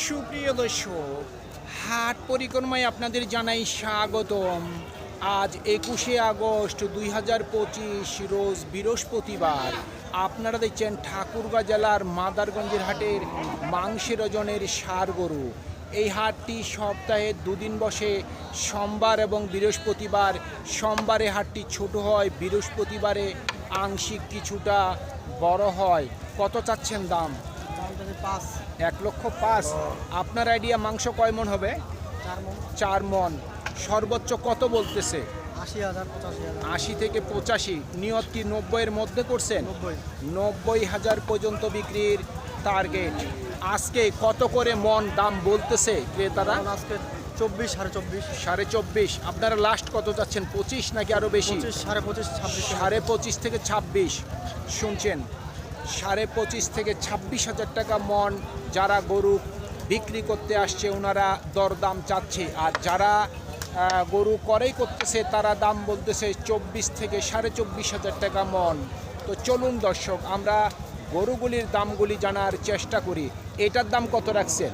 সুপ্রিয় দর্শক, হাট পরিক্রমায় আপনাদের জানাই স্বাগতম। আজ একুশে আগস্ট দুই হাজার পঁচিশ, রোজ বৃহস্পতিবার। আপনারা দেখছেন ঠাকুরগাঁ জেলার মাদারগঞ্জের হাটের মাংসের ওজনের সার গরু। এই হাটটি সপ্তাহে দুদিন বসে, সোমবার এবং বৃহস্পতিবার। সোমবারে হাটটি ছোট হয়, বৃহস্পতিবারে আংশিক কিছুটা বড় হয়। কত চাচ্ছেন দাম? পাঁচ। এক লক্ষ পাঁচ। আপনার আইডিয়া মাংস কয় মন হবে? চার মন। সর্বোচ্চ কত বলতেছে? আশি থেকে পঁচাশি। নিয়ত কি নব্বইয়ের মধ্যে করছেন? নব্বই। হাজার পর্যন্ত বিক্রির টার্গেট আজকে কত করে মন দাম বলতেছে ক্রেতারা? আজকে চব্বিশ সাড়ে চব্বিশ। সাড়ে চব্বিশ। আপনারা লাস্ট কত যাচ্ছেন পঁচিশ নাকি আরও বেশি? সাড়ে পঁচিশ সাড়ে পঁচিশ থেকে ছাব্বিশ। শুনছেন সাড়ে পঁচিশ থেকে ছাব্বিশ হাজার টাকা মন যারা গরু বিক্রি করতে আসছে ওনারা দরদাম চাচ্ছে। আর যারা গরু করেই করতেছে তারা দাম বলতেছে চব্বিশ থেকে সাড়ে চব্বিশ হাজার টাকা মন। তো চলুন দর্শক আমরা গরুগুলির দামগুলি জানার চেষ্টা করি। এটার দাম কত রাখছেন?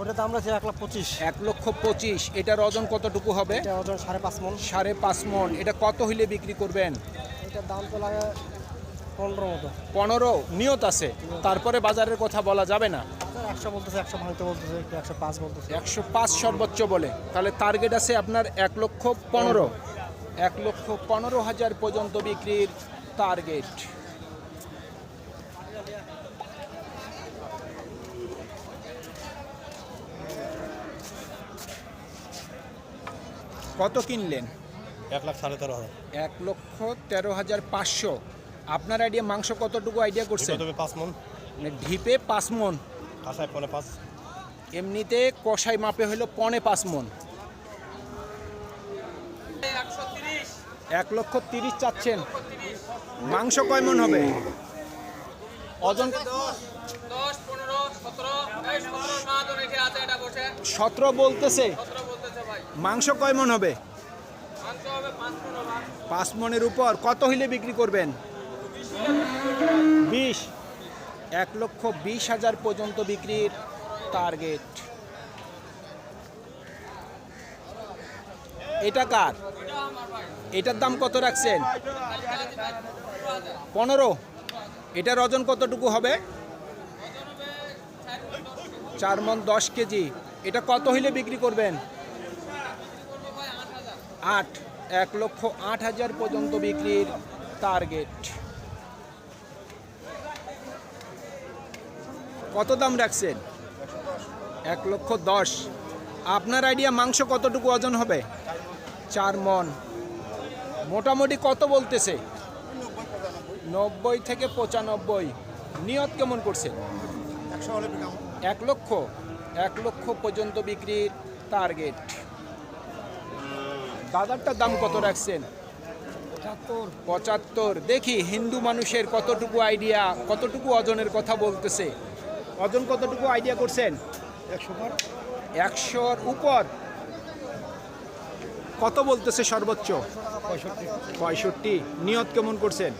ওটার দাম আছে এক লাখ পঁচিশ। এক লক্ষ পঁচিশ। এটার ওজন কতটুকু হবে? ওজন সাড়ে পাঁচ মন। সাড়ে পাঁচ মন। এটা কত হইলে বিক্রি করবেন? এটার দাম তো লাগে পনেরো মতো। পনেরো নিয়ত আছে। তারপরে বাজারের কথা বলা যাবে না। একশো বলতেছে একশো ভাঙতে বলতেছে একশো পাঁচ বলতেছে। একশো পাঁচ সর্বোচ্চ বলে। তাহলে টার্গেট আছে আপনার এক লক্ষ পনেরো। এক লক্ষ পনেরো হাজার পর্যন্ত বিক্রির টার্গেট কত কিনলেন? এক লাখ সাড়ে তেরো হাজার। এক লক্ষ তেরো হাজার পাঁচশো। আপনার আইডিয়া মাংস কতটুকু আইডিয়া করছেন তবে পাঁচ মন মানে ঢিপে পাঁচ মন কাঁসায় পনে পাঁচ। এমনিতে কষাই মাপে হলো পনে পাঁচ মন এক লক্ষ তিরিশ চাচ্ছেন। মাংস কয় মন হবে? ওজন সতেরো এই সতেরো মাহাজন রেখে আছে এটা বসে সতেরো বলতেছে সতেরো বলতেছে ভাই মাংস কয় মন হবে। পাঁচ মনের উপর কত হইলে বিক্রি করবেন? বিশ। এক লক্ষ বিশ হাজার পর্যন্ত বিক্রির টার্গেট এটা কার? এটার দাম কত রাখছেন? পনেরো। এটার ওজন কতটুকু হবে? চার মন দশ কেজি। এটা কত হইলে বিক্রি করবেন? আট। এক লক্ষ আট হাজার পর্যন্ত বিক্রির টার্গেট কত দাম রাখছেন? এক লক্ষ দশ। আপনার আইডিয়া মাংস কতটুকু ওজন হবে? চার মন। মোটামুটি কত বলতেছে? নব্বই থেকে পঁচানব্বই। নিয়ত কেমন করছেন? এক লক্ষ? এক লক্ষ পর্যন্ত বিক্রির টার্গেট। দাদারটার দাম কত রাখছেন? পঁচাত্তর। পঁচাত্তর। দেখি হিন্দু মানুষের কতটুকু আইডিয়া কতটুকু ওজনের কথা বলতেছে। ওজন কতটুকু আইডিয়া করছেন? একশো একশোর উপর। কত বলতেছে সর্বোচ্চ? পঁয়ষট্টি। নিয়ত কেমন করছেন?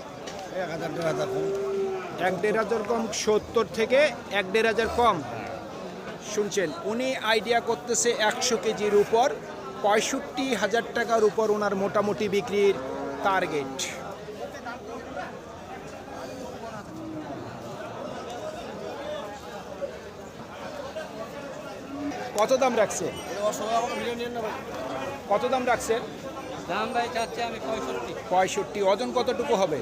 এক দেড় হাজার কম। সত্তর থেকে এক দেড় হাজার কম। শুনছেন উনি আইডিয়া করতেছে একশো কেজির উপর। পঁয়ষট্টি হাজার টাকার উপর ওনার মোটামুটি বিক্রির টার্গেট কত দাম রাখছে? কত দাম রাখছে? দাম ভাই চাচ্ছে আমি পঁয়ষট্টি। পঁয়ষট্টি ওজন কতটুকু হবে?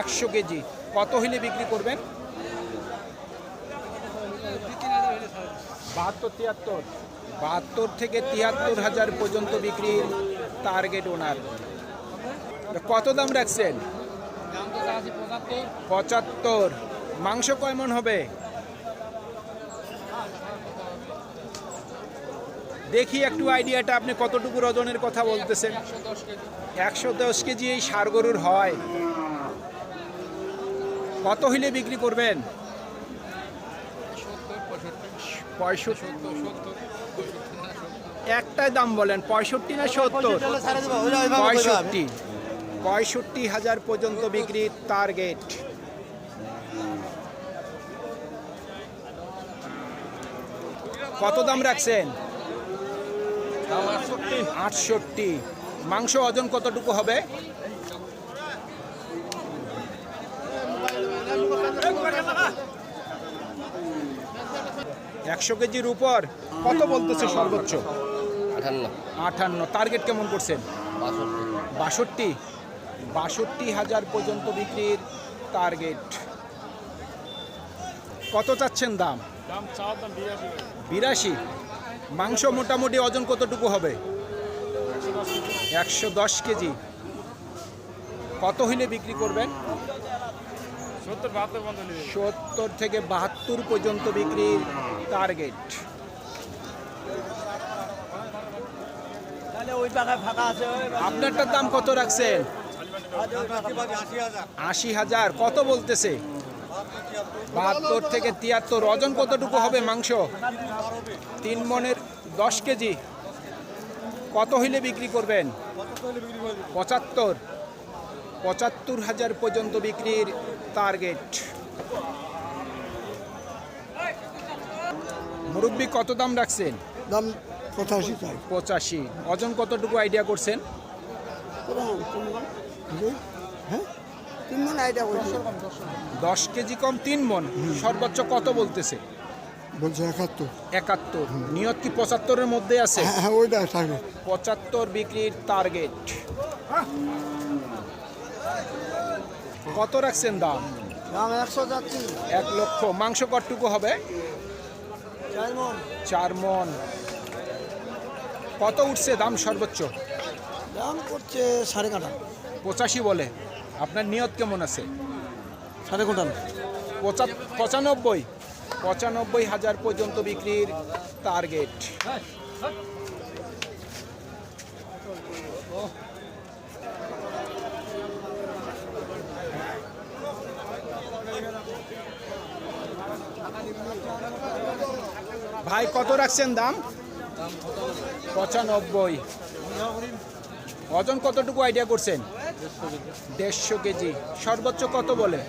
একশো কেজি। কত হইলে বিক্রি করবেন। বাহাত্তর, তিয়াত্তর। বাহাত্তর থেকে তিয়াত্তর হাজার পর্যন্ত বিক্রির টার্গেট ওনার কত দাম রাখছেন? পঁচাত্তর। মাংস কয় মন হবে? দেখি একটু আইডিয়াটা, আপনি কতটুকু ওজনের কথা বলতেছেন? একশো দশ কেজি এই সার গরুর হয়। কত হইলে বিক্রি করবেন? একটাই দাম বলেন, পঁয়ষট্টি না সত্তর? পঁয়ষট্টি। পঁয়ষট্টি হাজার পর্যন্ত বিক্রির টার্গেট। কত দাম রাখছেন? আটষট্টি। মাংস ওজন কতটুকু হবে? একশো কেজির উপর কত বলতেছে সর্বোচ্চ? আঠান্ন। আটান্ন টার্গেট কেমন করছেন? বাষট্টি। বাষট্টি? হাজার পর্যন্ত বিক্রির টার্গেট। কত চাচ্ছেন দাম? বিরাশি। মাংস মোটামুটি ওজন কতটুকু হবে? একশো দশ কেজি। কত হইলে বিক্রি করবেন? সত্তর থেকে বাহাত্তর পর্যন্ত বিক্রির টার্গেট। আপনারটার দাম কত রাখছেন? আশি হাজার। কত বলতেছে? বাহাত্তর থেকে তিয়াত্তর। ওজন কতটুকু হবে মাংস? তিন মনের দশ কেজি। কত হইলে বিক্রি করবেন? পঁচাত্তর। পঁচাত্তর হাজার পর্যন্ত বিক্রির টার্গেট। মুরব্বী কত দাম রাখছেন? দাম পঁচাশি পঁচাশি। ওজন কতটুকু আইডিয়া করছেন? হ্যাঁ? তিন আইডিয়া দশ কেজি কম তিন মন সর্বোচ্চ কত বলতেছে? বলছে একাত্তর। একাত্তর। নিয়ত কি পঁচাত্তরের মধ্যে আছে? হ্যাঁ হ্যাঁ ওইটা পঁচাত্তর বিক্রির টার্গেট কত রাখছেন দাম? দাম একশো যাচ্ছি। এক লক্ষ। মাংস কতটুকু হবে? চার চার মন কত উঠছে দাম সর্বোচ্চ? দাম করছে সাড়ে কাটা। পঁচাশি বলে। আপনার নিয়ত কেমন আছে? সাড়ে কোটা পঁচা- পঁচানব্বই। পঁচানব্বই হাজার পর্যন্ত বিক্রির টার্গেট ভাই কত রাখছেন দাম? পঁচানব্বই। ওজন কতটুকু আইডিয়া করছেন? দেড়শো কেজি। সর্বোচ্চ কত বলে?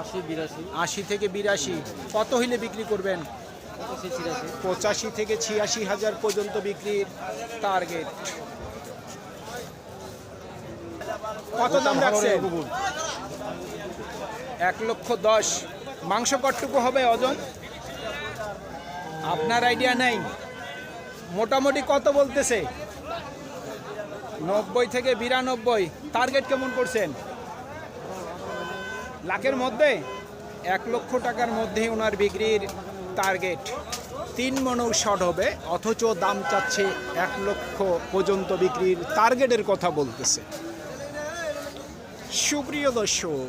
আশি বিরাশি। আশি থেকে বিরাশি। কত হইলে বিক্রি করবেন? পঁচাশি থেকে ছিয়াশি হাজার পর্যন্ত বিক্রির টার্গেট কত দাম রাখছেন? এক লক্ষ দশ। মাংস কটটুকু হবে ওজন? আপনার আইডিয়া নেই। মোটামুটি কত বলতেছে? নব্বই থেকে বিরানব্বই। টার্গেট কেমন করছেন? লাখের মধ্যে? এক লক্ষ টাকার মধ্যে ওনার বিক্রির টার্গেট তিন মনও শট হবে, অথচ দাম চাচ্ছে এক লক্ষ পর্যন্ত বিক্রির টার্গেটের কথা বলতেছে। সুপ্রিয় দর্শক